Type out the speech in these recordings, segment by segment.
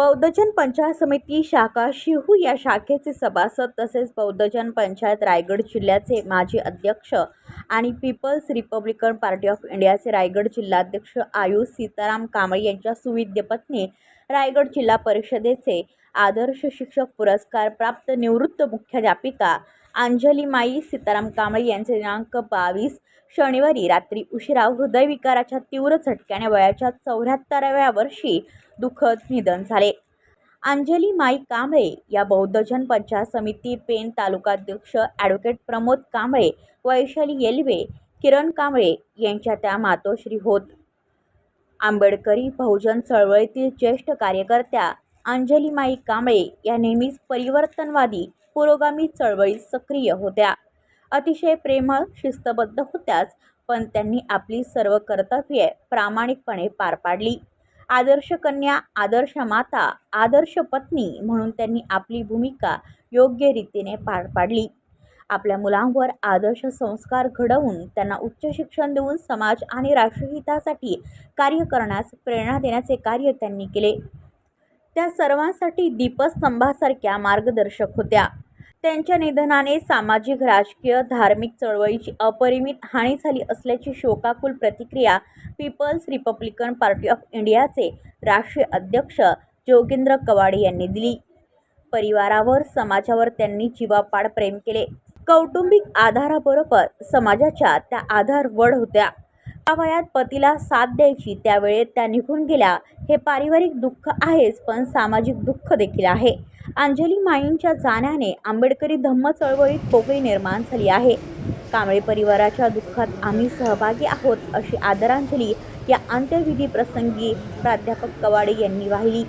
बौद्धजन पंचायत समिती शाखा शिहू या शाखेचे सभासद तसेच बौद्धजन पंचायत रायगड जिल्ह्याचे माजी अध्यक्ष आणि पीपल्स रिपब्लिकन पार्टी ऑफ इंडियाचे रायगड जिल्हाध्यक्ष आयुष सीताराम कांबळे यांच्या सुविद्य पत्नी रायगड जिल्हा परिषदेचे आदर्श शिक्षक पुरस्कार प्राप्त निवृत्त मुख्याध्यापिका अंजलीमाई सीताराम कांबळे यांचे दिनांक बावीस शनिवारी रात्री उशिरा हृदयविकाराच्या तीव्र झटक्याने वयाच्या चौऱ्याहत्तराव्या वर्षी दुःखद निधन झाले. अंजली माई कांबळे या बौद्धजन पंचायत समिती पेन तालुकाध्यक्ष ॲडव्होकेट प्रमोद कांबळे वैशाली येलवे किरण कांबळे यांच्या त्या मातोश्री होत. आंबेडकरी बहुजन चळवळीतील ज्येष्ठ कार्यकर्त्या अंजली माई कांबळे या नेहमीच परिवर्तनवादी पुरोगामी चळवळीत सक्रिय होत्या. अतिशय प्रेमळ शिस्तबद्ध होत्याच पण त्यांनी आपली सर्व कर्तव्ये प्रामाणिकपणे पार पाडली. आदर्श कन्या आदर्श माता आदर्श पत्नी म्हणून त्यांनी आपली भूमिका योग्य रीतीने पार पाडली. आपल्या मुलांवर आदर्श संस्कार घडवून त्यांना उच्च शिक्षण देऊन समाज आणि राष्ट्रहितासाठी कार्य करण्यास प्रेरणा देण्याचे कार्य त्यांनी केले. त्या सर्वांसाठी दीपस्तंभासारख्या मार्गदर्शक होत्या. त्यांच्या निधनाने सामाजिक राजकीय धार्मिक चळवळीची अपरिमित हानी झाली असल्याची शोकाकुल प्रतिक्रिया पीपल्स रिपब्लिकन पार्टी ऑफ इंडियाचे राष्ट्रीय अध्यक्ष जोगेंद्र कवाडे यांनी दिली. परिवारावर समाजावर त्यांनी जीवापाड प्रेम केले. कौटुंबिक आधाराबरोबर समाजाच्या त्या आधारवड होत्या. त्या वयात पतीला साथ द्यायची त्यावेळेत त्या निघून गेल्या. हे पारिवारिक दुःख आहेच पण सामाजिक दुःख देखील आहे. अंजली माईंच्या जाण्याने आंबेडकरी धम्म चळवळीत पोकळी निर्माण झाली आहे. कांबळे परिवाराच्या दुःखात आम्ही सहभागी आहोत अशी आदरांजली या अंत्यविधी प्रसंगी प्राध्यापक कवाडे यांनी वाहिली.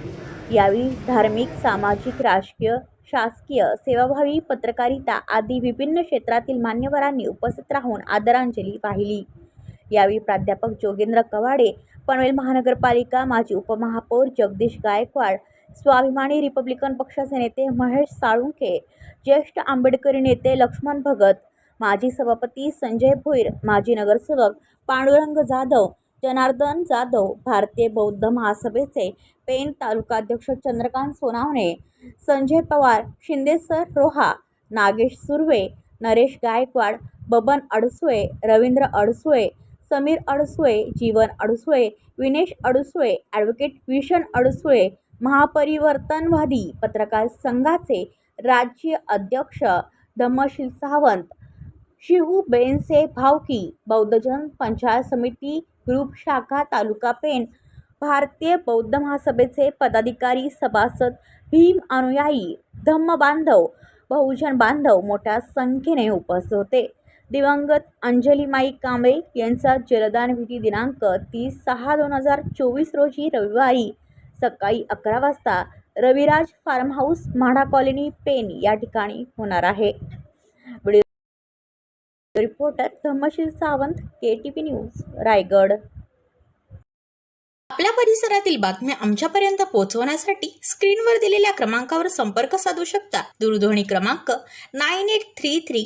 यावेळी धार्मिक सामाजिक राजकीय शासकीय सेवाभावी पत्रकारिता आदी विभिन्न क्षेत्रातील मान्यवरांनी उपस्थित राहून आदरांजली वाहिली. यावेळी प्राध्यापक जोगेंद्र कवाडे पनवेल महानगरपालिका माजी उपमहापौर जगदीश गायकवाड स्वाभिमानी रिपब्लिकन पक्षाचे नेते महेश साळुंखे ज्येष्ठ आंबेडकरी नेते लक्ष्मण भगत माजी सभापती संजय भोईर माजी नगरसेवक पांडुरंग जाधव जनार्दन जाधव भारतीय बौद्ध महासभेचे पेन तालुकाध्यक्ष चंद्रकांत सोनावणे संजय पवार शिंदेसर रोहा नागेश सुर्वे नरेश गायकवाड बबन अडसुळे रवींद्र अडसुळे समीर अडसुळे जीवन अडसुळे विनेश अडसुळे ॲडव्होकेट विशन अडसुळे महापरिवर्तनवादी पत्रकार संघाचे राज्य अध्यक्ष धम्मशील सावंत शिहू बेनसे भावकी बौद्धजन पंचायत समिती ग्रुप शाखा तालुका पेण भारतीय बौद्ध महासभेचे पदाधिकारी सभासद भीम अनुयायी धम्म बांधव बहुजन बांधव मोठ्या संख्येने उपस्थित होते. दिवंगत अंजली माई कांबळे यांचा जलदानविधी दिनांक तीस सहा दोन हजार चोवीस रोजी रविवारी सकाळी अकरा वाजता Raviraj farm house MHADA colony Pen या ठिकाणी होणार आहे. Video reporter Dhammasheel Sawant K T P news Raigad. आपल्या परिसरातील बातम्या आमच्यापर्यंत पोहोचवण्यासाठी स्क्रीनवर दिलेल्या क्रमांकावर संपर्क साधू शकता. दूरध्वनी क्रमांक nine eight three three